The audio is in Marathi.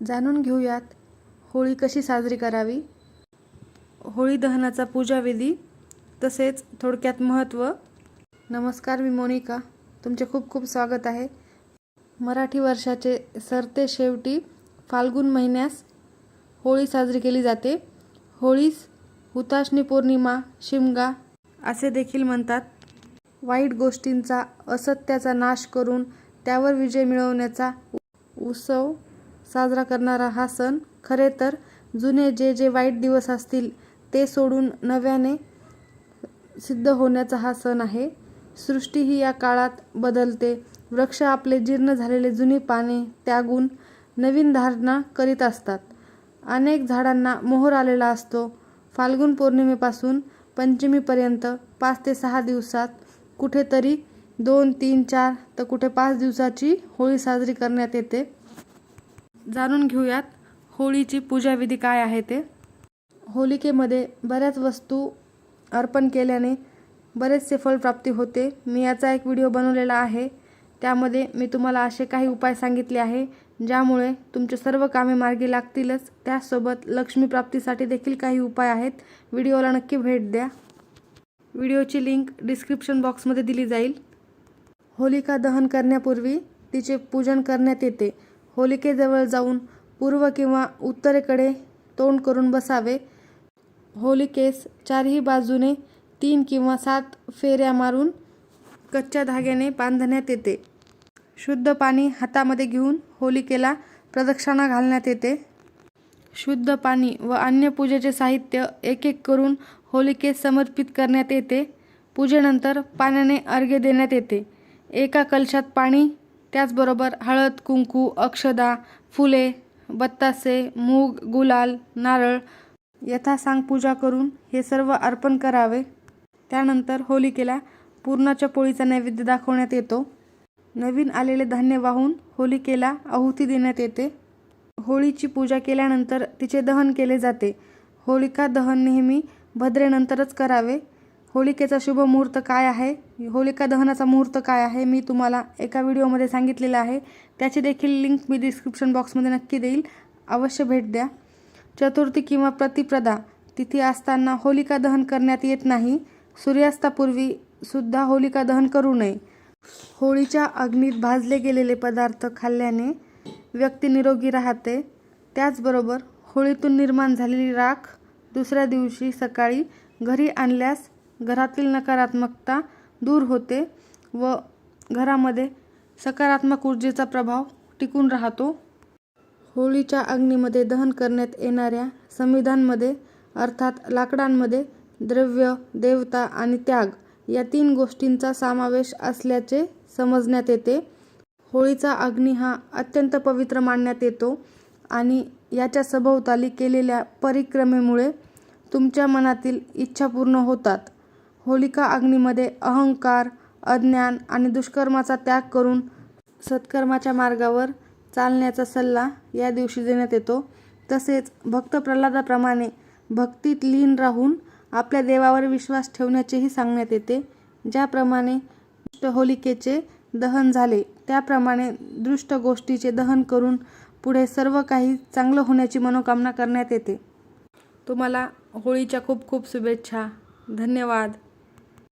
जाणून घेऊयात. होळी कशी साजरी करावी? होळी दहनाचा पूजाविधी तसेच थोडक्यात महत्त्व. नमस्कार मी मोनिका. तुमचे खूप खूप स्वागत आहे. मराठी वर्षाचे सरते शेवटी फाल्गुन महिन्यास होळी साजरी केली जाते. होळीस हुताशनी पौर्णिमा शिमगा असे देखील म्हणतात. वाईट गोष्टींचा असत्याचा नाश करून त्यावर विजय मिळवण्याचा उत्सव साजरा करणारा हा सण. खरे तर जुने जे जे वाईट दिवस असतील ते सोडून नव्याने सिद्ध होण्याचा हा सण आहे. सृष्टी ही या काळात बदलते. वृक्ष आपले जीर्ण झालेले जुनी पाने त्यागून नवीन धारणा करीत असतात. अनेक झाडांना मोहर आलेला असतो. फाल्गुन पौर्णिमेपासून पंचमीपर्यंत पाच ते सहा दिवसात कुठेतरी दोन तीन चार तर कुठे पाच दिवसाची होळी साजरी करण्यात येते. जाणून घेऊयात होळीची पूजाविधी काय आहे ते. होलिकेमध्ये बऱ्याच वस्तू अर्पण केल्याने बरेचसे फलप्राप्ती होते. मी याचा एक व्हिडिओ बनवलेला आहे. त्यामध्ये मी तुम्हाला असे काही उपाय सांगितले आहे ज्यामुळे तुमचे सर्व कामे मार्गी लागतीलच. त्याचसोबत लक्ष्मी प्राप्तीसाठी देखील काही उपाय आहेत. व्हिडिओला नक्की भेट द्या. व्हिडिओची लिंक डिस्क्रिप्शन बॉक्समध्ये दिली जाईल. होलिका दहन करण्यापूर्वी तिचे पूजन करण्यात येते. होलिकेजवळ जाऊन पूर्व किंवा उत्तरेकडे तोंड करून बसावे. होलिकेस चारही बाजूने तीन किंवा सात फेऱ्या मारून कच्च्या धाग्याने बांधण्यात येते. शुद्ध पाणी हातामध्ये घेऊन होलिकेला प्रदक्षिणा घालण्यात येते. शुद्ध पाणी व अन्य पूजेचे साहित्य एक एक करून होलिकेस समर्पित करण्यात येते. पूजेनंतर पाण्याने अर्घ्य देण्यात येते. एका कलशात पाणी त्याचबरोबर हळद कुंकू अक्षदा फुले बत्तासे मूग गुलाल नारळ यथासांग पूजा करून हे सर्व अर्पण करावे. त्यानंतर होलिकेला पूर्णाच्या पोळीचा नैवेद्य दाखवण्यात येतो. नवीन आलेले धान्य वाहून होलिकेला आहुती देण्यात येते. होळीची पूजा केल्यानंतर तिचे दहन केले जाते. होलिका दहन नेहमी भद्रेनंतरच करावे. होलिकेचा शुभ मुहूर्त काय आहे? होलिका दहनाचा मुहूर्त काय आहे? मी तुम्हाला एका व्हिडिओमध्ये सांगितलेलं आहे. त्याची देखील लिंक मी डिस्क्रिप्शन बॉक्समध्ये नक्की देईल. अवश्य भेट द्या. चतुर्थी किंवा प्रतिप्रदा तिथी असताना होलिका दहन करण्यात येत नाही. सूर्यास्तापूर्वी सुद्धा होलिका दहन करू नये. होळीच्या अग्नीत भाजले गेलेले पदार्थ खाल्ल्याने व्यक्ती निरोगी राहते. त्याचबरोबर होळीतून निर्माण झालेली राख दुसऱ्या दिवशी सकाळी घरी आणल्यास घरातील नकारात्मकता दूर होते व घरामध्ये सकारात्मक ऊर्जेचा प्रभाव टिकून राहतो. होळीच्या अग्नीमध्ये दहन करण्यात येणाऱ्या संविधानमध्ये अर्थात लाकडांमध्ये द्रव्य देवता आणि त्याग या तीन गोष्टींचा समावेश असल्याचे समजण्यात येते. होळीचा अग्नी हा अत्यंत पवित्र मानण्यात येतो आणि याच्या सभोवताली केलेल्या परिक्रमेमुळे तुमच्या मनातील इच्छा पूर्ण होतात. होलिका अग्नीमध्ये अहंकार अज्ञान आणि दुष्कर्माचा त्याग करून सत्कर्माच्या मार्गावर चालण्याचा सल्ला या दिवशी देण्यात येतो. तसेच भक्त प्रल्हादाप्रमाणे भक्तीत लीन राहून आपल्या देवावर विश्वास ठेवण्याचेही सांगण्यात येते. ज्याप्रमाणे होलिकेचे दहन झाले त्याप्रमाणे दृष्ट गोष्टीचे दहन करून पुढे सर्व काही चांगलं होण्याची मनोकामना करण्यात येते. तुम्हाला होळीच्या खूप खूप शुभेच्छा. धन्यवाद.